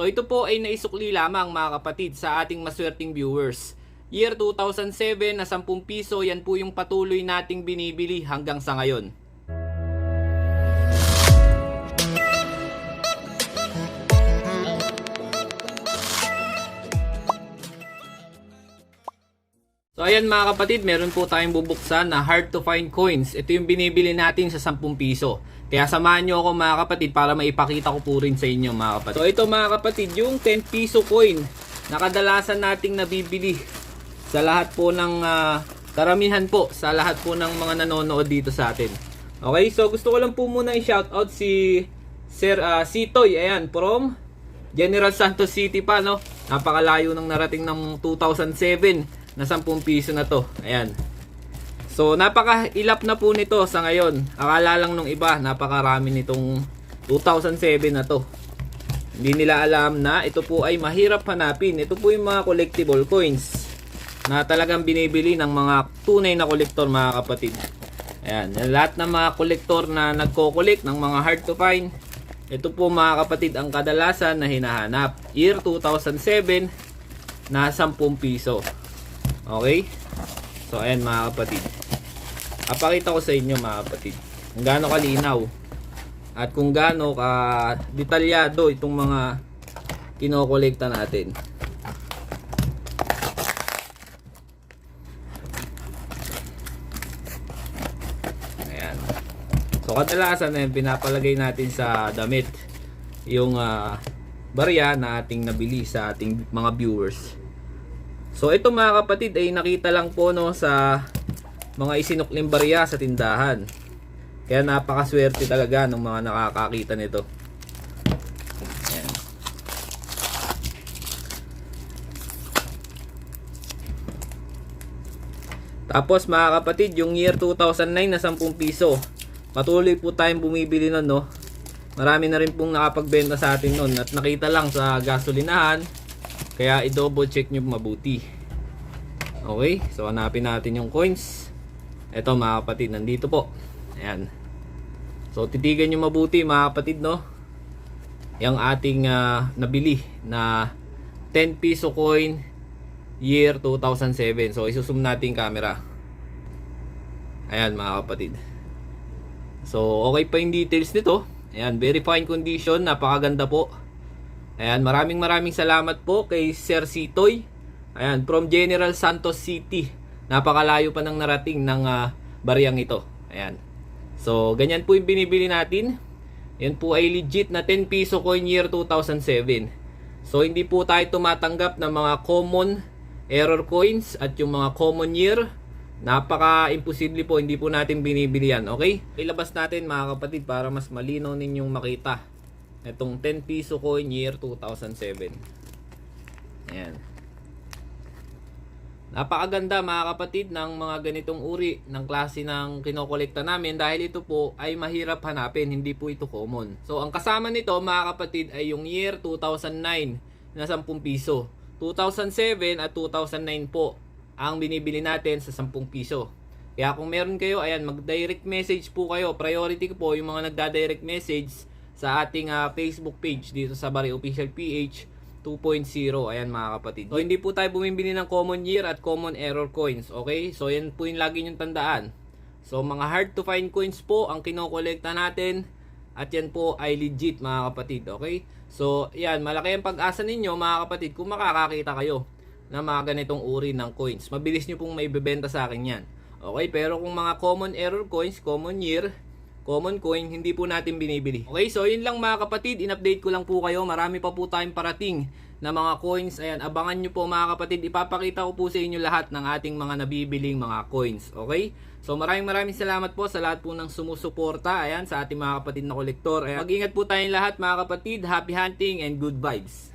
So ito po ay naisukli lamang mga kapatid sa ating maswerteng viewers. Year 2007 na 10 piso, yan po yung patuloy nating binibili hanggang sa ngayon. So ayan mga kapatid, meron po tayong bubuksan na hard to find coins. Ito yung binibili natin sa 10 piso. Kaya samahan nyo ako mga kapatid para maipakita ko po rin sa inyo mga kapatid. So ito mga kapatid, yung 10 piso coin na kadalasan nating nabibili sa lahat po ng ah, karamihan po sa lahat po ng mga nanonood dito sa atin. Okay, so gusto ko lang po muna i-shoutout si Sir ah, Sitoy, ayan, from General Santos City pa, no? Napakalayo nang narating ng 2007 na 10 piso na to. Ayan. So, napaka-ilap na po nito sa ngayon. Akala lang nung iba, napakarami nitong 2007 na to. Hindi nila alam na ito po ay mahirap hanapin. Ito po yung mga collectible coins na talagang binibili ng mga tunay na kolektor mga kapatid. Ayan, lahat ng mga kolektor na nagko-collect ng mga hard to find, ito po mga kapatid ang kadalasan na hinahanap. Year 2007 na 10 piso. Okay? So ayan mga kapatid. Apakita ko sa inyo mga kapatid kung gaano kalinaw at kung gaano ka detalyado itong mga kinokolekta natin. Ayan. So kadalasan eh, pinapalagay natin sa damit yung ah, barya na ating nabili sa ating mga viewers. So ito mga kapatid ay nakita lang po no sa mga isinukling barya sa tindahan. Kaya napakaswerte talaga ng mga nakakakita nito. Ayan. Tapos mga kapatid, yung year 2009 na 10 piso. Patuloy po tayong bumibili nun, no? Marami na rin pong nakapagbenta sa atin nun at nakita lang sa gasolinahan. Kaya i-double check nyo mabuti. Okay, so hanapin natin yung coins. Ito mga kapatid, nandito po. Ayan. So titigan nyo mabuti mga kapatid, no? Yung ating ah, nabili na 10 piso coin year 2007. So isusum natin camera. Ayan mga kapatid. So okay pa yung details nito. Ayan, very fine condition, napakaganda po. Ayan, maraming maraming salamat po kay Sir Sitoy. Ayan, from General Santos City. Napakalayo pa nang narating ng ah, bariyang ito. Ayan. So, ganyan po yung binibili natin. Yan po ay legit na 10 piso coin year 2007. So, hindi po tayo tumatanggap ng mga common error coins at yung mga common year. Napaka-imposible po, hindi po natin binibili yan, okay? Ilabas natin mga kapatid para mas malinaw ninyong makita. Itong 10 piso coin year 2007. Ayan. Napakaganda mga kapatid ng mga ganitong uri ng klase ng kinokolekta namin dahil ito po ay mahirap hanapin, hindi po ito common. So ang kasama nito mga kapatid ay yung year 2009 na 10 piso. 2007 at 2009 po ang binibili natin sa 10 piso. Kaya kung meron kayo, ayan, mag-direct message po kayo. Priority ko po yung mga nagda-direct message sa ating ah, Facebook page dito sa Bari Official PH 2.0. Ayan mga kapatid. So hindi po tayo bumibili ng common year at common error coins. Okay? So yan po yung lagi nyong tandaan. So mga hard to find coins po ang kinokolekta natin. At yan po ay legit mga kapatid. Okay? So yan, malaki ang pag-asa ninyo mga kapatid kung makakakita kayo ng mga ganitong uri ng coins. Mabilis nyo pong maibebenta sa akin yan. Okay, pero kung mga common error coins, common year, common coin, hindi po natin binibili. Okay, so yun lang mga kapatid, in-update ko lang po kayo. Marami pa po tayong parating na mga coins. Ayan, abangan nyo po mga kapatid. Ipapakita ko po sa inyo lahat ng ating mga nabibiling mga coins. Okay? So maraming maraming salamat po sa lahat po ng sumusuporta. Ayan, sa ating mga kapatid na kolektor. Ayan, mag-ingat po tayong lahat mga kapatid. Happy hunting and good vibes.